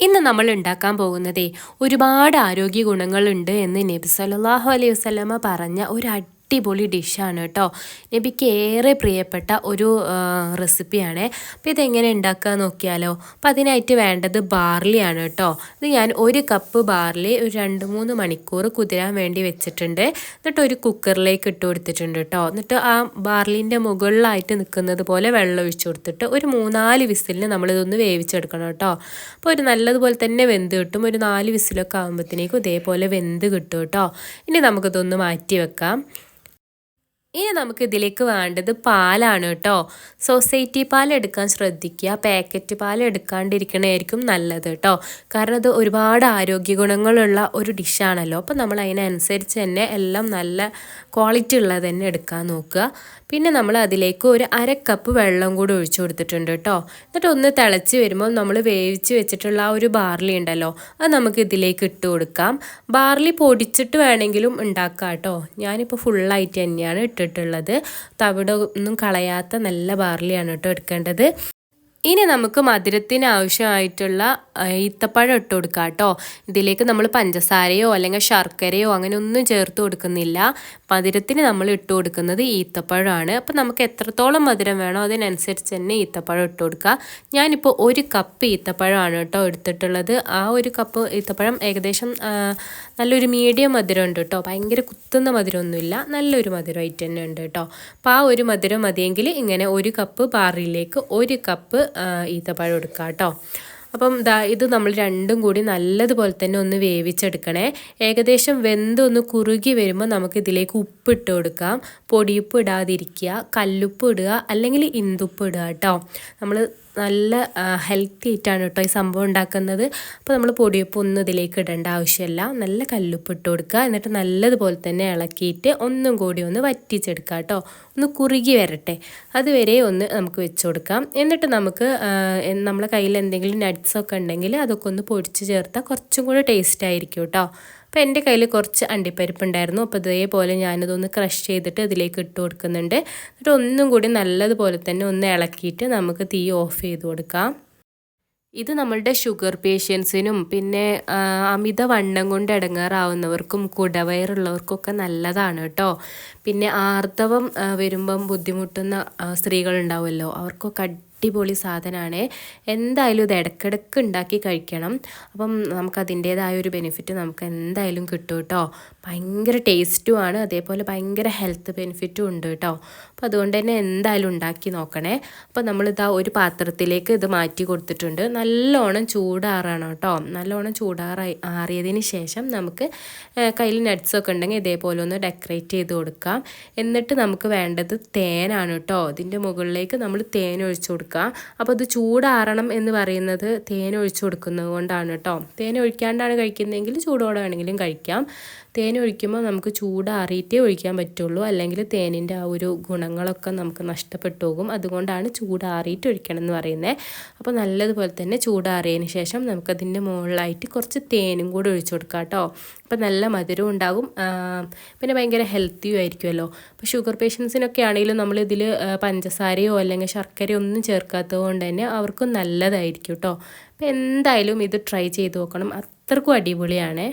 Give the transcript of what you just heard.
ഇന്ന് നമ്മൾ ഉണ്ടാക്കാൻ പോകുന്നതേ ഒരുപാട് ആരോഗ്യ ഗുണങ്ങളുണ്ട് എന്ന് നബി സല്ലാഹു അലൈഹി വസ്ലമ പറഞ്ഞ ഒരു അടിപൊളി ഡിഷാണ് കേട്ടോ. നബിക്ക് ഏറെ പ്രിയപ്പെട്ട ഒരു റെസിപ്പിയാണ്. അപ്പോൾ ഇതെങ്ങനെ ഉണ്ടാക്കുക നോക്കിയാലോ. അപ്പോൾ അതിനായിട്ട് വേണ്ടത് ബാർലിയാണ് കേട്ടോ. ഇത് ഞാൻ ഒരു കപ്പ് ബാർലി ഒരു രണ്ട് മൂന്ന് മണിക്കൂർ കുതിരാൻ വേണ്ടി വെച്ചിട്ടുണ്ട്. എന്നിട്ട് ഒരു കുക്കറിലേക്ക് ഇട്ട് കൊടുത്തിട്ടുണ്ട് കേട്ടോ. എന്നിട്ട് ആ ബാർലിന്റെ മുകളിലായിട്ട് നിൽക്കുന്നത് പോലെ വെള്ളം ഒഴിച്ചു കൊടുത്തിട്ട് ഒരു മൂന്നാൽ വിസിലിന് നമ്മളിതൊന്ന് വേവിച്ചെടുക്കണം കേട്ടോ. അപ്പോൾ ഒരു നല്ലതുപോലെ തന്നെ വെന്ത് കിട്ടും. ഒരു നാല് വിസിലൊക്കെ ആകുമ്പോഴത്തേക്കും ഇതേപോലെ വെന്ത് കിട്ടും കേട്ടോ. ഇനി നമുക്കിതൊന്ന് മാറ്റി വെക്കാം. ഇനി നമുക്ക് ഇതിലേക്ക് വേണ്ടത് പാലാണ് കേട്ടോ. സൊസൈറ്റി പാൽ എടുക്കാൻ ശ്രദ്ധിക്കുക. പാക്കറ്റ് പാൽ എടുക്കാണ്ടിരിക്കണമായിരിക്കും നല്ലത് കേട്ടോ. കാരണം അത് ഒരുപാട് ആരോഗ്യ ഗുണങ്ങളുള്ള ഒരു ഡിഷാണല്ലോ അപ്പോൾ നമ്മൾ അതിനനുസരിച്ച് തന്നെ എല്ലാം നല്ല ക്വാളിറ്റി ഉള്ളത് തന്നെ എടുക്കാൻ നോക്കുക. പിന്നെ നമ്മൾ അതിലേക്ക് ഒരു അര കപ്പ് വെള്ളം കൂടി ഒഴിച്ചു കൊടുത്തിട്ടുണ്ട് കേട്ടോ. എന്നിട്ട് ഒന്ന് തിളച്ച് വരുമ്പോൾ നമ്മൾ വേവിച്ച് വെച്ചിട്ടുള്ള ആ ഒരു ബാർലി ഉണ്ടല്ലോ അത് നമുക്ക് ഇതിലേക്ക് ഇട്ട് കൊടുക്കാം. ബാർലി പൊടിച്ചിട്ട് വേണമെങ്കിലും ഉണ്ടാക്കാം കേട്ടോ. ഞാനിപ്പോൾ ഫുള്ളായിട്ട് തന്നെയാണ് ഇട്ടിട്ടുള്ളത്. തവിട ഒന്നും കളയാത്ത നല്ല ബാർലിയാണ് കേട്ടോ എടുക്കേണ്ടത്. ഇനി നമുക്ക് മധുരത്തിന് ആവശ്യമായിട്ടുള്ള ഈത്തപ്പഴം ഇട്ട് കൊടുക്കുക കേട്ടോ. ഇതിലേക്ക് നമ്മൾ പഞ്ചസാരയോ അല്ലെങ്കിൽ ശർക്കരയോ അങ്ങനെ ഒന്നും ചേർത്ത് കൊടുക്കുന്നില്ല. മധുരത്തിന് നമ്മൾ ഇട്ട് കൊടുക്കുന്നത് ഈത്തപ്പഴമാണ്. അപ്പോൾ നമുക്ക് എത്രത്തോളം മധുരം വേണോ അതിനനുസരിച്ച് തന്നെ ഈത്തപ്പഴം ഇട്ട് കൊടുക്കുക. ഞാനിപ്പോൾ ഒരു കപ്പ് ഈത്തപ്പഴമാണ് കേട്ടോ എടുത്തിട്ടുള്ളത്. ആ ഒരു കപ്പ് ഈത്തപ്പഴം ഏകദേശം നല്ലൊരു മീഡിയം മധുരം ഉണ്ട് കേട്ടോ. ഭയങ്കര കുത്തുന്ന മധുരമൊന്നുമില്ല. നല്ലൊരു മധുരമായിട്ട് തന്നെ ഉണ്ട് കേട്ടോ. അപ്പോൾ ആ ഒരു മധുരം മതിയെങ്കിൽ ഇങ്ങനെ ഒരു കപ്പ് പാറിയിലേക്ക് ഒരു കപ്പ് ഈത്തപ്പഴം എടുക്കുക കേട്ടോ. അപ്പം ദാ ഇത് നമ്മൾ രണ്ടും കൂടി നല്ലതുപോലെ തന്നെ ഒന്ന് വേവിച്ചെടുക്കണേ. ഏകദേശം വെന്ത് ഒന്ന് കുറുകി വരുമ്പോൾ നമുക്ക് ഇതിലേക്ക് ഉപ്പിട്ട് കൊടുക്കാം. പൊടിയുപ്പ് ഇടാതിരിക്കുക കല്ലുപ്പ് ഇടുക അല്ലെങ്കിൽ ഇന്തുപ്പ് ഇടുക കേട്ടോ. നമ്മൾ നല്ല ഹെൽത്തി ആയിട്ടാണ് കേട്ടോ ഈ സംഭവം ഉണ്ടാക്കുന്നത്. അപ്പോൾ നമ്മൾ പൊടിയപ്പം ഒന്നും ഇതിലേക്ക് ഇടേണ്ട ആവശ്യമില്ല. നല്ല കല്ലുപ്പ് ഇട്ട് കൊടുക്കുക. എന്നിട്ട് നല്ലതുപോലെ തന്നെ ഇളക്കിയിട്ട് ഒന്നും കൂടി ഒന്ന് വറ്റിച്ചെടുക്കുക കേട്ടോ. ഒന്ന് കുറുകി വരട്ടെ. അതുവരെ ഒന്ന് നമുക്ക് വെച്ച് കൊടുക്കാം. എന്നിട്ട് നമുക്ക് നമ്മുടെ കയ്യിൽ എന്തെങ്കിലും നട്ട്സൊക്കെ ഉണ്ടെങ്കിൽ അതൊക്കെ ഒന്ന് പൊടിച്ച് ചേർത്താൽ കുറച്ചും കൂടി ടേസ്റ്റ് ആയിരിക്കും കേട്ടോ. അപ്പോൾ എന്റെ കയ്യിൽ കുറച്ച് അണ്ടിപ്പരിപ്പ് ഉണ്ടായിരുന്നു അപ്പോൾ ഇതേപോലെ ഞാനിതൊന്ന് ക്രഷ് ചെയ്തിട്ട് ഇതിലേക്ക് ഇട്ട് കൊടുക്കുന്നുണ്ട്. എന്നിട്ട് ഒന്നും കൂടി നല്ലതുപോലെ തന്നെ ഒന്ന് ഇളക്കിയിട്ട് നമുക്ക് തീ ഓഫ് ചെയ്ത് കൊടുക്കാം. ഇത് നമ്മളുടെ ഷുഗർ പേഷ്യൻസിനും പിന്നെ അമിത വണ്ണം കൊണ്ട് ഇടങ്ങാറാവുന്നവർക്കും കുടവയറുള്ളവർക്കൊക്കെ നല്ലതാണ് കേട്ടോ. പിന്നെ ആർത്തവം വരുമ്പം ബുദ്ധിമുട്ടുന്ന സ്ത്രീകളുണ്ടാവുമല്ലോ. അവർക്കൊക്കെ അടിപൊളി സാധനമാണ് എന്തായാലും ഇത് ഇടയ്ക്കിടയ്ക്ക് ഉണ്ടാക്കി കഴിക്കണം. അപ്പം നമുക്ക് അതിന്റേതായ ഒരു ബെനിഫിറ്റ് നമുക്ക് എന്തായാലും കിട്ടും കേട്ടോ ഭയങ്കര ടേസ്റ്റുമാണ് അതേപോലെ ഭയങ്കര ഹെൽത്ത് ബെനിഫിറ്റും ഉണ്ട് കേട്ടോ അപ്പോൾ അതുകൊണ്ട് തന്നെ എന്തായാലും ഉണ്ടാക്കി നോക്കണേ. അപ്പോൾ നമ്മളിതാ ഒരു പാത്രത്തിലേക്ക് ഇത് മാറ്റി കൊടുത്തിട്ടുണ്ട്. നല്ലോണം ചൂടാറാണ് കേട്ടോ നല്ലോണം ചൂടാറായി ആറിയതിന് ശേഷം നമുക്ക് കയ്യിൽ നട്ട്സൊക്കെ ഉണ്ടെങ്കിൽ ഇതേപോലെ ഒന്ന് ഡെക്കറേറ്റ് ചെയ്ത് കൊടുക്കാം. എന്നിട്ട് നമുക്ക് വേണ്ടത് തേനാണ് കേട്ടോ ഇതിന്റെ മുകളിലേക്ക് നമ്മൾ തേൻ ഒഴിച്ചു കൊടുക്കുക കൊടുക്കുക. അപ്പോൾ അത് ചൂടാറണം എന്ന് പറയുന്നത് തേൻ ഒഴിച്ചു കൊടുക്കുന്നത് കൊണ്ടാണ് കേട്ടോ. തേൻ ഒഴിക്കാണ്ടാണ് കഴിക്കുന്നതെങ്കിൽ ചൂടോടെ വേണമെങ്കിലും കഴിക്കാം. തേൻ ഒഴിക്കുമ്പോൾ നമുക്ക് ചൂടാറിയിട്ടേ ഒഴിക്കാൻ പറ്റുള്ളൂ. അല്ലെങ്കിൽ തേനിന്റെ ആ ഒരു ഗുണങ്ങളൊക്കെ നമുക്ക് നഷ്ടപ്പെട്ടു പോകും. അതുകൊണ്ടാണ് ചൂടാറിയിട്ട് ഒഴിക്കണം എന്ന് പറയുന്നത്. അപ്പോൾ നല്ലതുപോലെ തന്നെ ചൂടാറിയതിന് ശേഷം നമുക്കതിന്റെ മുകളിലായിട്ട് കുറച്ച് തേനും കൂടെ ഒഴിച്ചു കൊടുക്കാം കേട്ടോ. അപ്പോൾ നല്ല മധുരവും ഉണ്ടാകും. പിന്നെ ഭയങ്കര ഹെൽത്തിയും ആയിരിക്കുമല്ലോ. അപ്പോൾ ഷുഗർ പേഷ്യൻസിനൊക്കെ ആണെങ്കിലും നമ്മളിതിൽ പഞ്ചസാരയോ അല്ലെങ്കിൽ ശർക്കരയോ ഒന്നും ചേർക്കാത്തത് കൊണ്ട് തന്നെ അവർക്കും നല്ലതായിരിക്കും കേട്ടോ. അപ്പോൾ എന്തായാലും ഇത് ട്രൈ ചെയ്ത് നോക്കണം. അത്രക്കും അടിപൊളിയാണ്.